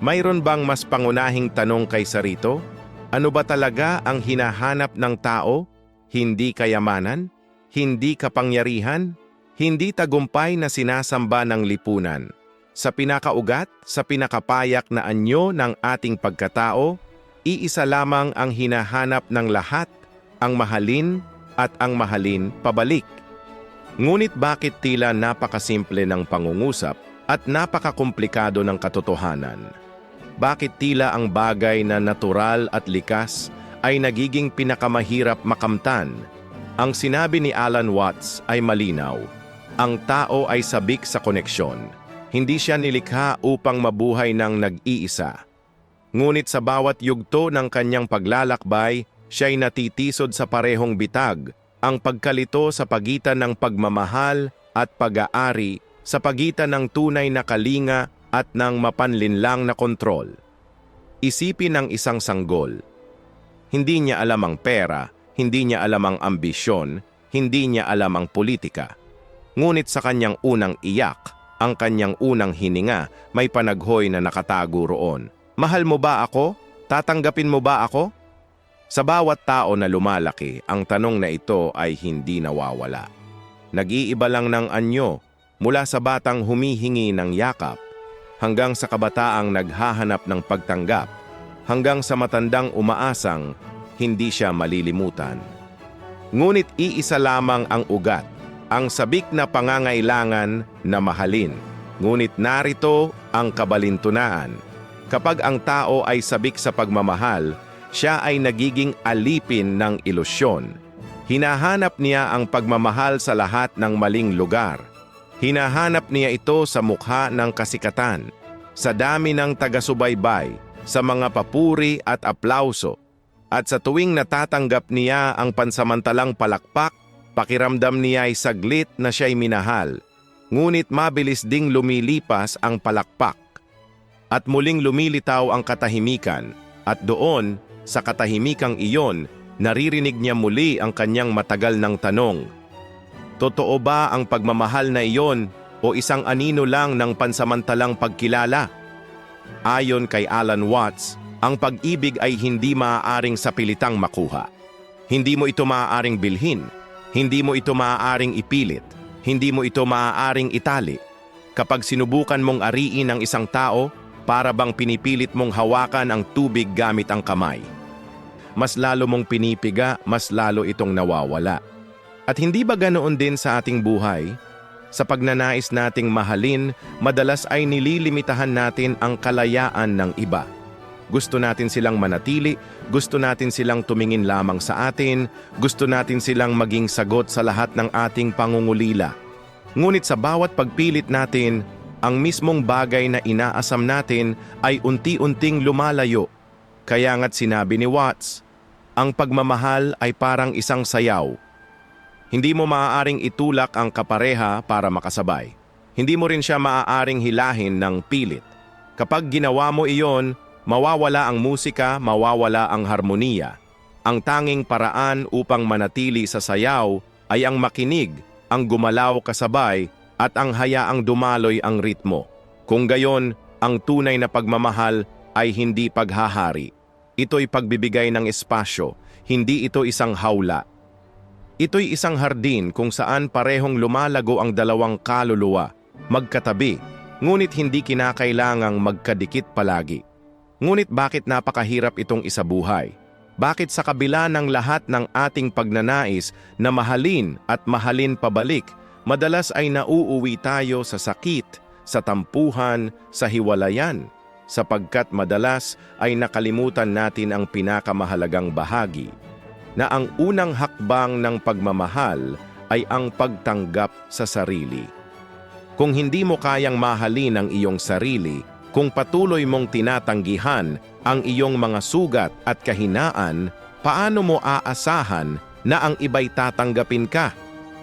Mayroon bang mas pangunahing tanong kaysa rito? Ano ba talaga ang hinahanap ng tao? Hindi kayamanan? Hindi kapangyarihan? Hindi tagumpay na sinasamba ng lipunan. Sa pinakaugat, sa pinakapayak na anyo ng ating pagkatao, iisa lamang ang hinahanap ng lahat, ang mahalin at ang mahalin pabalik. Ngunit bakit tila napakasimple ng pangungusap at napakakomplikado ng katotohanan? Bakit tila ang bagay na natural at likas ay nagiging pinakamahirap makamtan? Ang sinabi ni Alan Watts ay malinaw. Ang tao ay sabik sa koneksyon. Hindi siya nilikha upang mabuhay ng nag-iisa. Ngunit sa bawat yugto ng kanyang paglalakbay, siya'y natitisod sa parehong bitag, ang pagkalito sa pagitan ng pagmamahal at pag-aari, sa pagitan ng tunay na kalinga at ng mapanlinlang na kontrol. Isipin ng isang sanggol. Hindi niya alam ang pera, hindi niya alam ang ambisyon, hindi niya alam ang politika. Ngunit sa kanyang unang iyak, ang kanyang unang hininga, may panaghoy na nakatago roon. Mahal mo ba ako? Tatanggapin mo ba ako? Sa bawat tao na lumalaki, ang tanong na ito ay hindi nawawala. Nag-iiba lang ng anyo mula sa batang humihingi ng yakap hanggang sa kabataang naghahanap ng pagtanggap hanggang sa matandang umaasang hindi siya malilimutan. Ngunit iisa lamang ang ugat, ang sabik na pangangailangan na mahalin. Ngunit narito ang kabalintunaan. Kapag ang tao ay sabik sa pagmamahal, siya ay nagiging alipin ng ilusyon. Hinahanap niya ang pagmamahal sa lahat ng maling lugar. Hinahanap niya ito sa mukha ng kasikatan, sa dami ng taga-subaybay, sa mga papuri at aplauso. At sa tuwing natatanggap niya ang pansamantalang palakpak, pakiramdam niya ay saglit na siya'y minahal. Ngunit mabilis ding lumilipas ang palakpak. At muling lumilitaw ang katahimikan, at doon, sa katahimikang iyon, naririnig niya muli ang kanyang matagal ng tanong. Totoo ba ang pagmamahal na iyon o isang anino lang ng pansamantalang pagkilala? Ayon kay Alan Watts, ang pag-ibig ay hindi maaaring sapilitang makuha. Hindi mo ito maaaring bilhin, hindi mo ito maaaring ipilit, hindi mo ito maaaring itali. Kapag sinubukan mong ariin ang isang tao, para bang pinipilit mong hawakan ang tubig gamit ang kamay. Mas lalo mong pinipiga, mas lalo itong nawawala. At hindi ba ganoon din sa ating buhay? Sa pagnanais nating mahalin, madalas ay nililimitahan natin ang kalayaan ng iba. Gusto natin silang manatili, gusto natin silang tumingin lamang sa atin, gusto natin silang maging sagot sa lahat ng ating pangungulila. Ngunit sa bawat pagpilit natin, ang mismong bagay na inaasam natin ay unti-unting lumalayo. Kaya nga't sinabi ni Watts, ang pagmamahal ay parang isang sayaw. Hindi mo maaaring itulak ang kapareha para makasabay. Hindi mo rin siya maaaring hilahin ng pilit. Kapag ginawa mo iyon, mawawala ang musika, mawawala ang harmonia. Ang tanging paraan upang manatili sa sayaw ay ang makinig, ang gumalaw kasabay, at ang hayaang dumaloy ang ritmo. Kung gayon, ang tunay na pagmamahal ay hindi paghahari. Ito'y pagbibigay ng espasyo, hindi ito isang hawla. Ito'y isang hardin kung saan parehong lumalago ang dalawang kaluluwa, magkatabi, ngunit hindi kinakailangang magkadikit palagi. Ngunit bakit napakahirap itong isabuhay? Bakit sa kabila ng lahat ng ating pagnanais na mahalin at mahalin pabalik, madalas ay nauuwi tayo sa sakit, sa tampuhan, sa hiwalayan, sapagkat madalas ay nakalimutan natin ang pinakamahalagang bahagi, na ang unang hakbang ng pagmamahal ay ang pagtanggap sa sarili. Kung hindi mo kayang mahalin ang iyong sarili, kung patuloy mong tinatanggihan ang iyong mga sugat at kahinaan, paano mo aasahan na ang iba'y tatanggapin ka?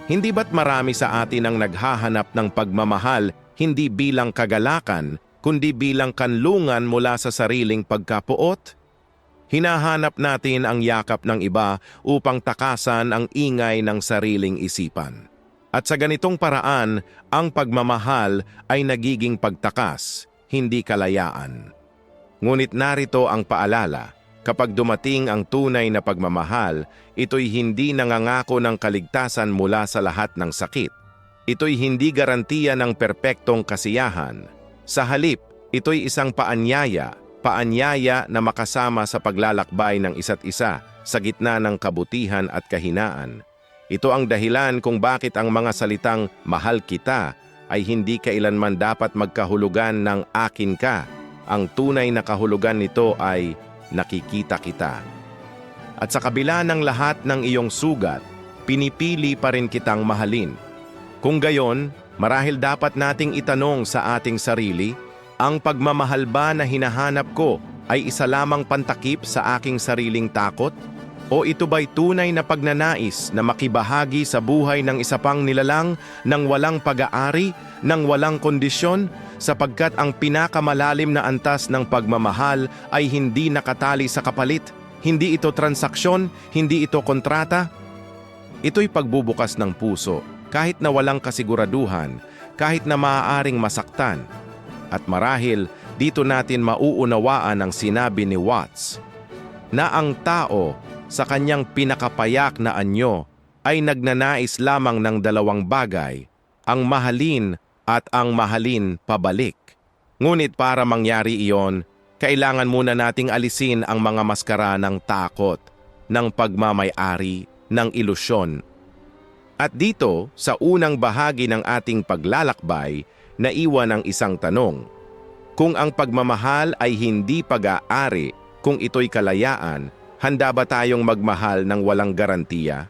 Hindi ba't marami sa atin ang naghahanap ng pagmamahal hindi bilang kagalakan, kundi bilang kanlungan mula sa sariling pagkapuot? Hinahanap natin ang yakap ng iba upang takasan ang ingay ng sariling isipan. At sa ganitong paraan, ang pagmamahal ay nagiging pagtakas, hindi kalayaan. Ngunit narito ang paalala, kapag dumating ang tunay na pagmamahal, ito'y hindi nangangako ng kaligtasan mula sa lahat ng sakit. Ito'y hindi garantiya ng perpektong kasiyahan. Sa halip, ito'y isang paanyaya, paanyaya na makasama sa paglalakbay ng isa't isa sa gitna ng kabutihan at kahinaan. Ito ang dahilan kung bakit ang mga salitang mahal kita ay hindi kailanman dapat magkahulugan ng akin ka. Ang tunay na kahulugan nito ay nakikita kita. At sa kabila ng lahat ng iyong sugat, pinipili pa rin kitang mahalin. Kung gayon, marahil dapat nating itanong sa ating sarili, ang pagmamahal ba na hinahanap ko ay isa lamang pantakip sa aking sariling takot? O ito ba'y tunay na pagnanais na makibahagi sa buhay ng isa pang nilalang nang walang pag-aari, nang walang kondisyon, sapagkat ang pinakamalalim na antas ng pagmamahal ay hindi nakatali sa kapalit, hindi ito transaksyon, hindi ito kontrata. Ito'y pagbubukas ng puso, kahit na walang kasiguraduhan, kahit na maaaring masaktan. At marahil, dito natin mauunawaan ang sinabi ni Watts, na ang tao sa kanyang pinakapayak na anyo ay nagnanais lamang ng dalawang bagay, ang mahalin at ang mahalin pabalik. Ngunit para mangyari iyon, kailangan muna nating alisin ang mga maskara ng takot, ng pagmamayari, ng ilusyon. At dito, sa unang bahagi ng ating paglalakbay, naiwan ang isang tanong. Kung ang pagmamahal ay hindi pag-aari, kung ito'y kalayaan, handa ba tayong magmahal ng walang garantiya?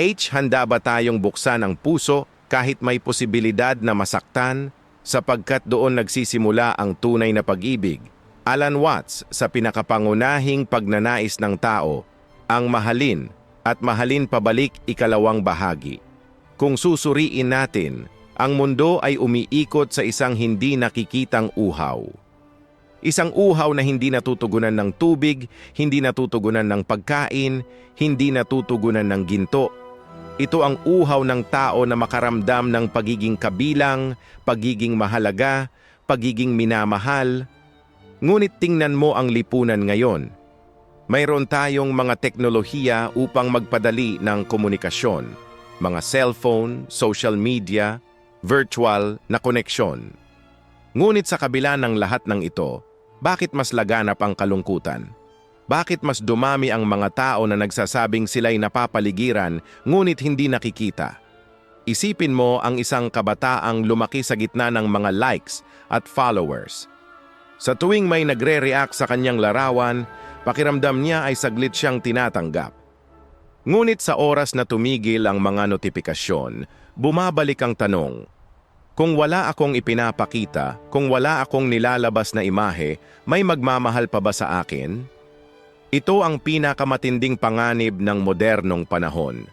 H. Handa ba tayong buksan ang puso kahit may posibilidad na masaktan sapagkat doon nagsisimula ang tunay na pag-ibig? Alan Watts sa pinakapangunahing pagnanais ng tao, ang mahalin at mahalin pabalik ikalawang bahagi. Kung susuriin natin, ang mundo ay umiikot sa isang hindi nakikitang uhaw. Isang uhaw na hindi natutugunan ng tubig, hindi natutugunan ng pagkain, hindi natutugunan ng ginto. Ito ang uhaw ng tao na makaramdam ng pagiging kabilang, pagiging mahalaga, pagiging minamahal. Ngunit tingnan mo ang lipunan ngayon. Mayroon tayong mga teknolohiya upang magpadali ng komunikasyon, mga cellphone, social media, virtual na koneksyon. Ngunit sa kabila ng lahat ng ito, bakit mas laganap ang kalungkutan? Bakit mas dumami ang mga tao na nagsasabing sila'y napapaligiran ngunit hindi nakikita? Isipin mo ang isang kabataang lumaki sa gitna ng mga likes at followers. Sa tuwing may nagre-react sa kanyang larawan, pakiramdam niya ay saglit siyang tinatanggap. Ngunit sa oras na tumigil ang mga notifikasyon, bumabalik ang tanong, kung wala akong ipinapakita, kung wala akong nilalabas na imahe, may magmamahal pa ba sa akin? Ito ang pinakamatinding panganib ng modernong panahon.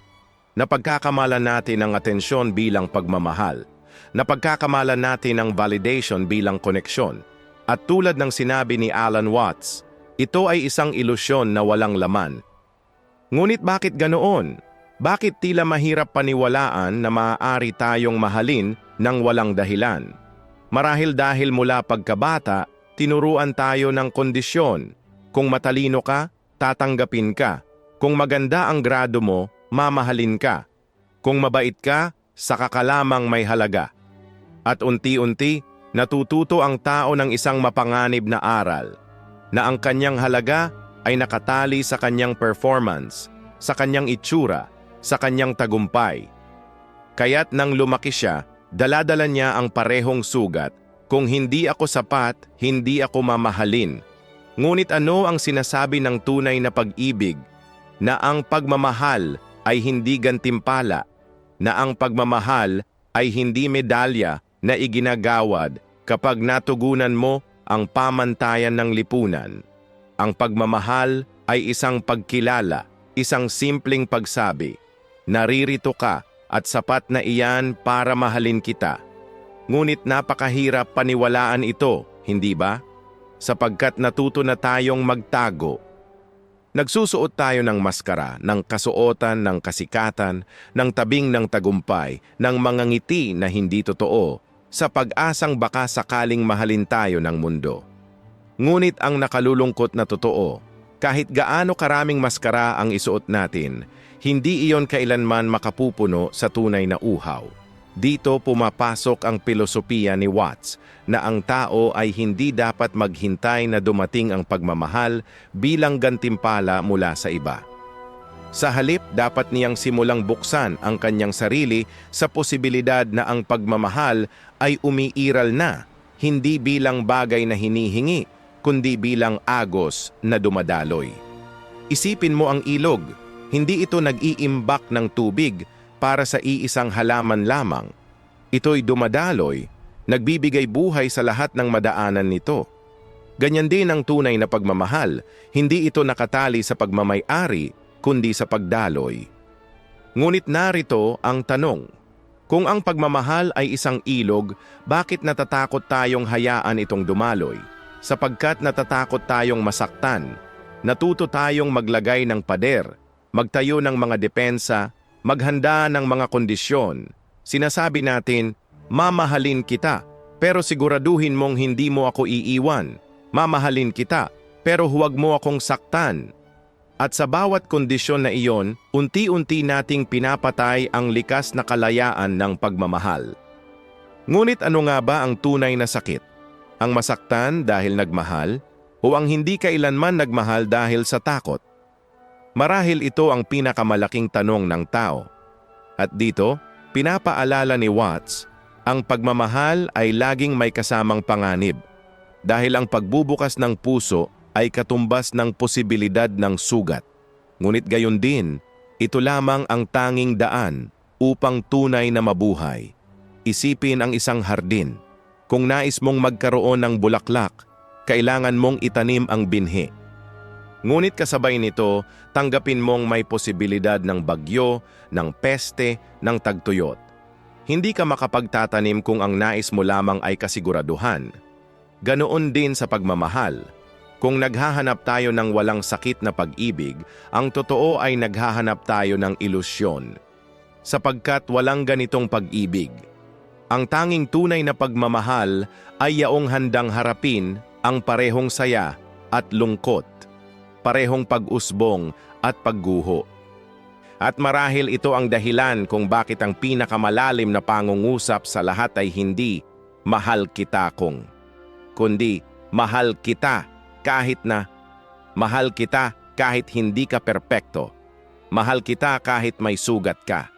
Napagkakamalan natin ang atensyon bilang pagmamahal. Napagkakamalan natin ang validation bilang koneksyon. At tulad ng sinabi ni Alan Watts, ito ay isang ilusyon na walang laman. Ngunit bakit ganoon? Bakit tila mahirap paniwalaan na maaari tayong mahalin ng walang dahilan? Marahil dahil mula pagkabata, tinuruan tayo ng kondisyon. Kung matalino ka, tatanggapin ka. Kung maganda ang grado mo, mamahalin ka. Kung mabait ka, saka ka may halaga. At unti-unti, natututo ang tao ng isang mapanganib na aral, na ang kanyang halaga ay nakatali sa kanyang performance, sa kanyang itsura, sa kanyang tagumpay. Kaya't nang lumaki siya, daladala niya ang parehong sugat, kung hindi ako sapat, hindi ako mamahalin. Ngunit ano ang sinasabi ng tunay na pag-ibig? Na ang pagmamahal ay hindi gantimpala, na ang pagmamahal ay hindi medalya na iginagawad kapag natugunan mo ang pamantayan ng lipunan. Ang pagmamahal ay isang pagkilala, isang simpleng pagsabi, naririto ka at sapat na iyan para mahalin kita. Ngunit napakahirap paniwalaan ito, hindi ba? Sapagkat natuto na tayong magtago. Nagsusuot tayo ng maskara, ng kasuotan, ng kasikatan, ng tabing ng tagumpay, ng mga ngiti na hindi totoo, sa pag-asang baka sakaling mahalin tayo ng mundo. Ngunit ang nakalulungkot na totoo, kahit gaano karaming maskara ang isuot natin, hindi iyon kailanman makapupuno sa tunay na uhaw. Dito pumapasok ang pilosopiya ni Watts na ang tao ay hindi dapat maghintay na dumating ang pagmamahal bilang gantimpala mula sa iba. Sa halip, dapat niyang simulang buksan ang kanyang sarili sa posibilidad na ang pagmamahal ay umiiral na, hindi bilang bagay na hinihingi, kundi bilang agos na dumadaloy. Isipin mo ang ilog, hindi ito nag-iimbak ng tubig para sa iisang halaman lamang. Ito'y dumadaloy, nagbibigay buhay sa lahat ng madaanan nito. Ganyan din ang tunay na pagmamahal, hindi ito nakatali sa pagmamay-ari, kundi sa pagdaloy. Ngunit narito ang tanong, kung ang pagmamahal ay isang ilog, bakit natatakot tayong hayaan itong dumaloy? Sapagkat natatakot tayong masaktan, natuto tayong maglagay ng pader, magtayo ng mga depensa, maghanda ng mga kondisyon. Sinasabi natin, mamahalin kita, pero siguraduhin mong hindi mo ako iiwan. Mamahalin kita, pero huwag mo akong saktan. At sa bawat kondisyon na iyon, unti-unti nating pinapatay ang likas na kalayaan ng pagmamahal. Ngunit ano nga ba ang tunay na sakit? Ang masaktan dahil nagmahal o ang hindi kailanman nagmahal dahil sa takot? Marahil ito ang pinakamalaking tanong ng tao. At dito, pinapaalala ni Watts, ang pagmamahal ay laging may kasamang panganib dahil ang pagbubukas ng puso ay katumbas ng posibilidad ng sugat. Ngunit gayon din, ito lamang ang tanging daan upang tunay na mabuhay. Isipin ang isang hardin. Kung nais mong magkaroon ng bulaklak, kailangan mong itanim ang binhi. Ngunit kasabay nito, tanggapin mong may posibilidad ng bagyo, ng peste, ng tagtuyot. Hindi ka makapagtatanim kung ang nais mo lamang ay kasiguraduhan. Ganoon din sa pagmamahal. Kung naghahanap tayo ng walang sakit na pag-ibig, ang totoo ay naghahanap tayo ng ilusyon. Sapagkat walang ganitong pag-ibig. Ang tanging tunay na pagmamahal ay yaong handang harapin ang parehong saya at lungkot, parehong pag-usbong at pagguho. At marahil ito ang dahilan kung bakit ang pinakamalalim na pangungusap sa lahat ay hindi mahal kita kong, kundi mahal kita kahit na mahal kita kahit hindi ka perpekto. Mahal kita kahit may sugat ka.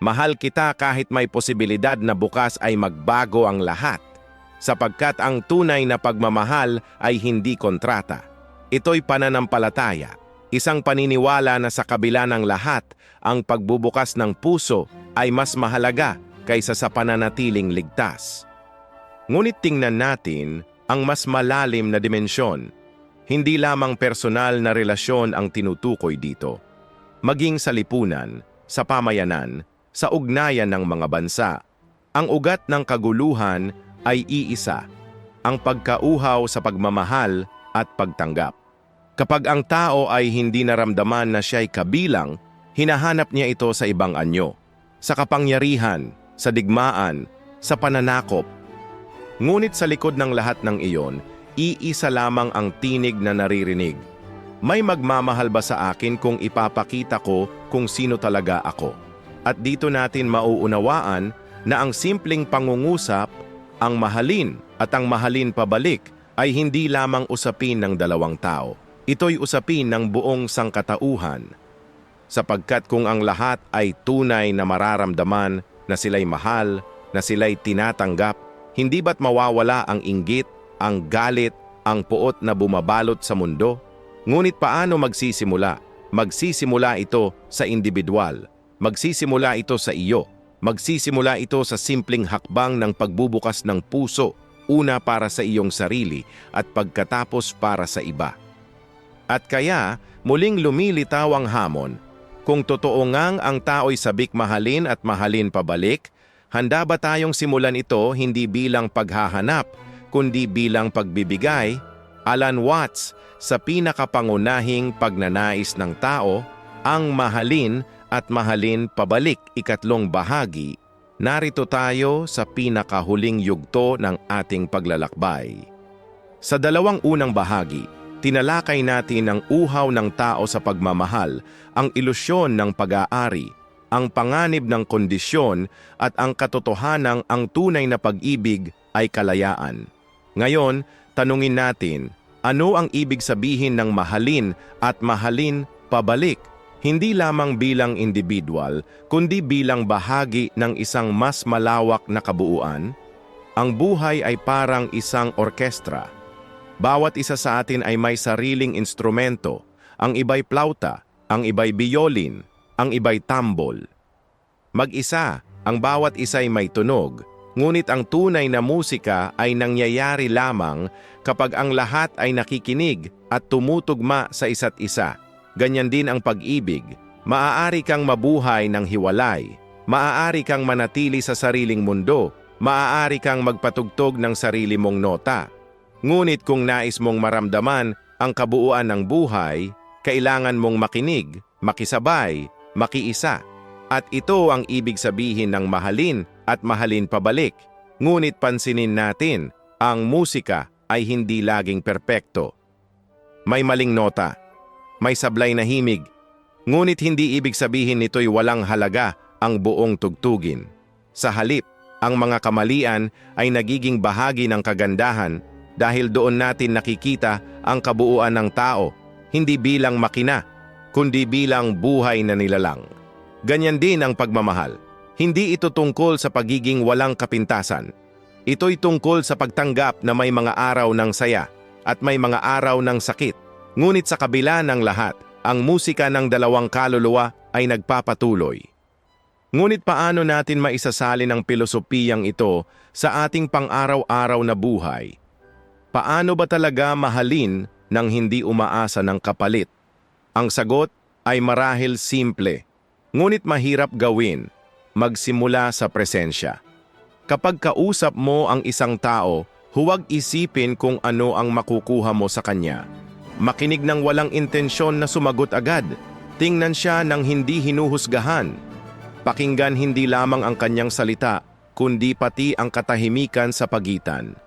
Mahal kita kahit may posibilidad na bukas ay magbago ang lahat. Sapagkat ang tunay na pagmamahal ay hindi kontrata. Ito'y pananampalataya. Isang paniniwala na sa kabila ng lahat, ang pagbubukas ng puso ay mas mahalaga kaysa sa pananatiling ligtas. Ngunit tingnan natin ang mas malalim na dimensyon. Hindi lamang personal na relasyon ang tinutukoy dito. Maging sa lipunan, sa pamayanan, sa ugnayan ng mga bansa. Ang ugat ng kaguluhan ay iisa, ang pagkauhaw sa pagmamahal at pagtanggap. Kapag ang tao ay hindi naramdaman na siya'y kabilang, hinahanap niya ito sa ibang anyo, sa kapangyarihan, sa digmaan, sa pananakop, Ngunit sa likod ng lahat ng iyon, iisa lamang ang tinig na naririnig. May magmamahal ba sa akin kung ipapakita ko kung sino talaga ako? At dito natin mauunawaan na ang simpleng pangungusap, ang mahalin at ang mahalin pabalik ay hindi lamang usapin ng dalawang tao. Ito'y usapin ng buong sangkatauhan. Sapagkat kung ang lahat ay tunay na mararamdaman na sila'y mahal, na sila'y tinatanggap, hindi ba't mawawala ang inggit, ang galit, ang puot na bumabalot sa mundo? Ngunit paano magsisimula? Magsisimula ito sa individual. Magsisimula ito sa iyo. Magsisimula ito sa simpleng hakbang ng pagbubukas ng puso, una para sa iyong sarili at pagkatapos para sa iba. At kaya, muling lumilitaw ang hamon. Kung totoo ngang ang tao'y sabik mahalin at mahalin pabalik, Handa ba tayong simulan ito hindi bilang paghahanap, kundi bilang pagbibigay? Alan Watts, sa pinakapangunahing pagnanais ng tao, ang mahalin at mahalin pabalik ikatlong bahagi, narito tayo sa pinakahuling yugto ng ating paglalakbay. Sa dalawang unang bahagi, tinalakay natin ang uhaw ng tao sa pagmamahal, ang ilusyon ng pag-aari, ang panganib ng kondisyon at ang katotohanang ang tunay na pag-ibig ay kalayaan. Ngayon, tanungin natin, ano ang ibig sabihin ng mahalin at mahalin pabalik? Hindi lamang bilang individual, kundi bilang bahagi ng isang mas malawak na kabuuan? Ang buhay ay parang isang orkestra. Bawat isa sa atin ay may sariling instrumento. Ang iba'y plauta, ang iba'y biolin, ang iba'y tambol. Mag-isa, ang bawat isa'y may tunog, ngunit ang tunay na musika ay nangyayari lamang kapag ang lahat ay nakikinig at tumutugma sa isa't isa. Ganyan din ang pag-ibig. Maaari kang mabuhay ng hiwalay. Maaari kang manatili sa sariling mundo. Maaari kang magpatugtog ng sarili mong nota. Ngunit kung nais mong maramdaman ang kabuuan ng buhay, kailangan mong makinig, makisabay, makiisa. At ito ang ibig sabihin ng mahalin at mahalin pabalik. Ngunit pansinin natin, ang musika ay hindi laging perpekto. May maling nota, may sablay na himig, ngunit hindi ibig sabihin nito'y walang halaga ang buong tugtugin. Sa halip, ang mga kamalian ay nagiging bahagi ng kagandahan dahil doon natin nakikita ang kabuuan ng tao, hindi bilang makina, kundi bilang buhay na nilalang. Ganyan din ang pagmamahal. Hindi ito tungkol sa pagiging walang kapintasan. Ito'y tungkol sa pagtanggap na may mga araw ng saya at may mga araw ng sakit. Ngunit sa kabila ng lahat, ang musika ng dalawang kaluluwa ay nagpapatuloy. Ngunit paano natin maisasalin ang pilosopiyang ito sa ating pang-araw-araw na buhay? Paano ba talaga mahalin nang hindi umaasa ng kapalit? Ang sagot ay marahil simple, ngunit mahirap gawin, magsimula sa presensya. Kapag kausap mo ang isang tao, huwag isipin kung ano ang makukuha mo sa kanya. Makinig ng walang intensyon na sumagot agad. Tingnan siya ng hindi hinuhusgahan. Pakinggan hindi lamang ang kanyang salita, kundi pati ang katahimikan sa pagitan.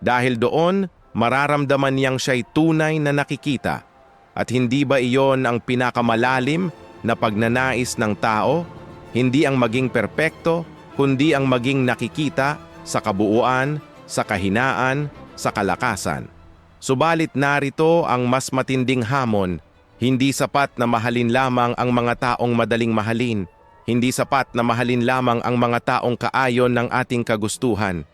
Dahil doon, mararamdaman niyang siya'y tunay na nakikita. At hindi ba iyon ang pinakamalalim na pagnanais ng tao? Hindi ang maging perpekto, kundi ang maging nakikita sa kabuuan, sa kahinaan, sa kalakasan. Subalit narito ang mas matinding hamon, hindi sapat na mahalin lamang ang mga taong madaling mahalin, hindi sapat na mahalin lamang ang mga taong kaayon ng ating kagustuhan.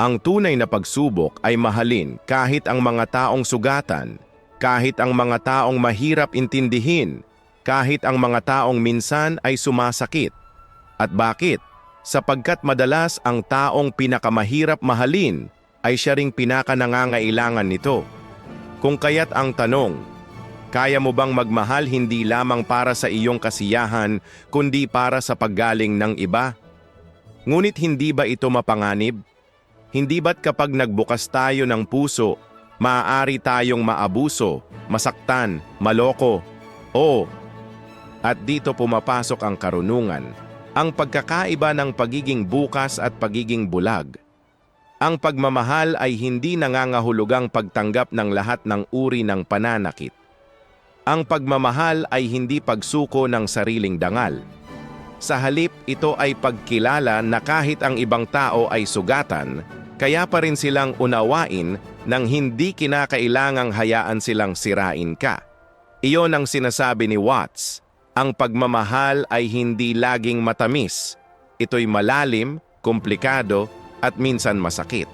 Ang tunay na pagsubok ay mahalin kahit ang mga taong sugatan, kahit ang mga taong mahirap intindihin, kahit ang mga taong minsan ay sumasakit. At bakit? Sapagkat madalas ang taong pinakamahirap mahalin ay siya ring pinakanangangailangan nito. Kung kaya't ang tanong, kaya mo bang magmahal hindi lamang para sa iyong kasiyahan, kundi para sa paggaling ng iba? Ngunit hindi ba ito mapanganib? Hindi ba't kapag nagbukas tayo ng puso, maaari tayong maabuso, masaktan, maloko? Oo. At dito pumapasok ang karunungan, ang pagkakaiba ng pagiging bukas at pagiging bulag. Ang pagmamahal ay hindi nangangahulugang pagtanggap ng lahat ng uri ng pananakit. Ang pagmamahal ay hindi pagsuko ng sariling dangal. Sa halip, ito ay pagkilala na kahit ang ibang tao ay sugatan, kaya pa rin silang unawain nang hindi kinakailangang hayaan silang sirain ka. Iyon ang sinasabi ni Watts, ang pagmamahal ay hindi laging matamis. Ito'y malalim, komplikado, at minsan masakit.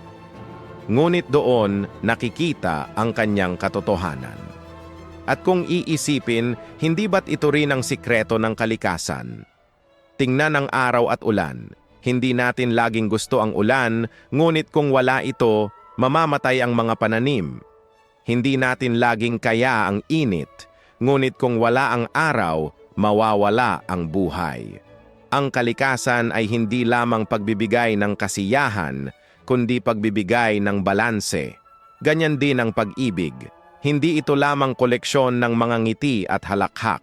Ngunit doon nakikita ang kanyang katotohanan. At kung iisipin, hindi ba't ito rin ang sikreto ng kalikasan? Tingnan ang araw at ulan. Hindi natin laging gusto ang ulan, ngunit kung wala ito, mamamatay ang mga pananim. Hindi natin laging kaya ang init, ngunit kung wala ang araw, mawawala ang buhay. Ang kalikasan ay hindi lamang pagbibigay ng kasiyahan, kundi pagbibigay ng balanse. Ganyan din ang pag-ibig. Hindi ito lamang koleksyon ng mga ngiti at halakhak.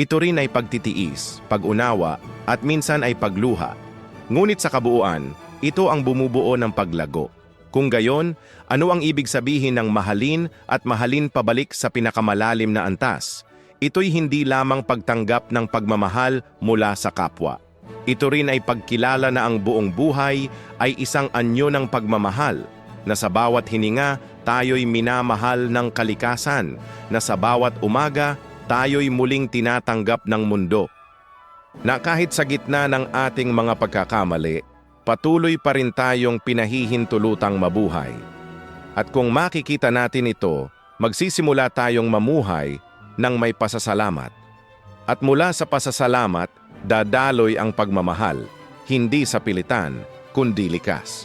Ito rin ay pagtitiis, pag-unawa, at minsan ay pagluha. Ngunit sa kabuuan, ito ang bumubuo ng paglago. Kung gayon, ano ang ibig sabihin ng mahalin at mahalin pabalik sa pinakamalalim na antas? Ito'y hindi lamang pagtanggap ng pagmamahal mula sa kapwa. Ito rin ay pagkilala na ang buong buhay ay isang anyo ng pagmamahal, na sa bawat hininga tayo'y minamahal ng kalikasan, na sa bawat umaga tayo'y muling tinatanggap ng mundo. Na kahit sa gitna ng ating mga pagkakamali, patuloy pa rin tayong pinahihintulutang mabuhay. At kung makikita natin ito, magsisimula tayong mamuhay ng may pasasalamat. At mula sa pasasalamat, dadaloy ang pagmamahal, hindi sa pilitan, kundi likas.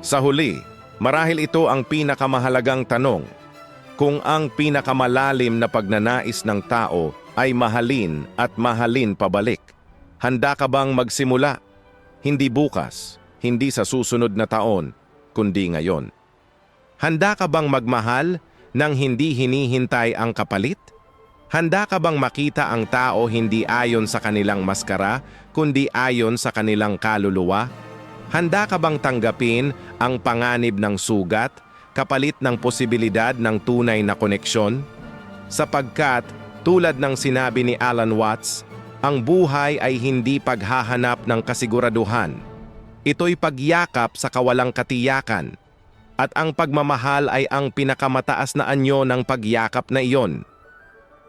Sa huli, marahil ito ang pinakamahalagang tanong. Kung ang pinakamalalim na pagnanais ng tao ay mahalin at mahalin pabalik, handa ka bang magsimula? Hindi bukas, hindi sa susunod na taon, kundi ngayon. Handa ka bang magmahal nang hindi hinihintay ang kapalit? Handa ka bang makita ang tao hindi ayon sa kanilang maskara, kundi ayon sa kanilang kaluluwa? Handa ka bang tanggapin ang panganib ng sugat, kapalit ng posibilidad ng tunay na koneksyon? Sapagkat, tulad ng sinabi ni Alan Watts, ang buhay ay hindi paghahanap ng kasiguraduhan. Ito'y pagyakap sa kawalang katiyakan. At ang pagmamahal ay ang pinakamataas na anyo ng pagyakap na iyon.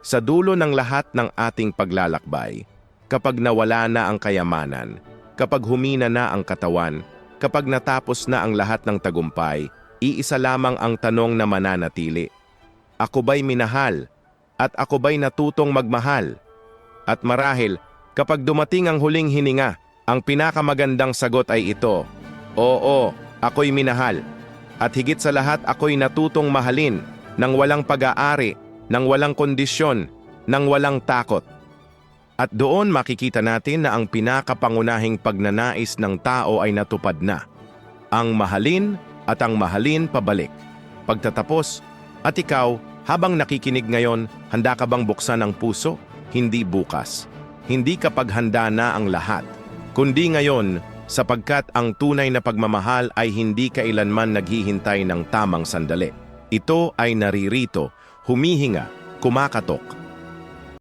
Sa dulo ng lahat ng ating paglalakbay, kapag nawala na ang kayamanan, kapag humina na ang katawan, kapag natapos na ang lahat ng tagumpay, iisa lamang ang tanong na mananatili. Ako ba'y minahal? At ako ba'y natutong magmahal? At marahil, kapag dumating ang huling hininga, ang pinakamagandang sagot ay ito, Oo, ako'y minahal. At higit sa lahat ako'y natutong mahalin nang walang pag-aari, nang walang kondisyon, nang walang takot. At doon makikita natin na ang pinakapangunahing pagnanais ng tao ay natupad na. Ang mahalin at ang mahalin pabalik. Pagtatapos, at ikaw, habang nakikinig ngayon, handa ka bang buksan ang puso? Hindi bukas. Hindi kapag handa na ang lahat. Kundi ngayon, sapagkat ang tunay na pagmamahal ay hindi kailanman naghihintay ng tamang sandali. Ito ay naririto, humihinga, kumakatok,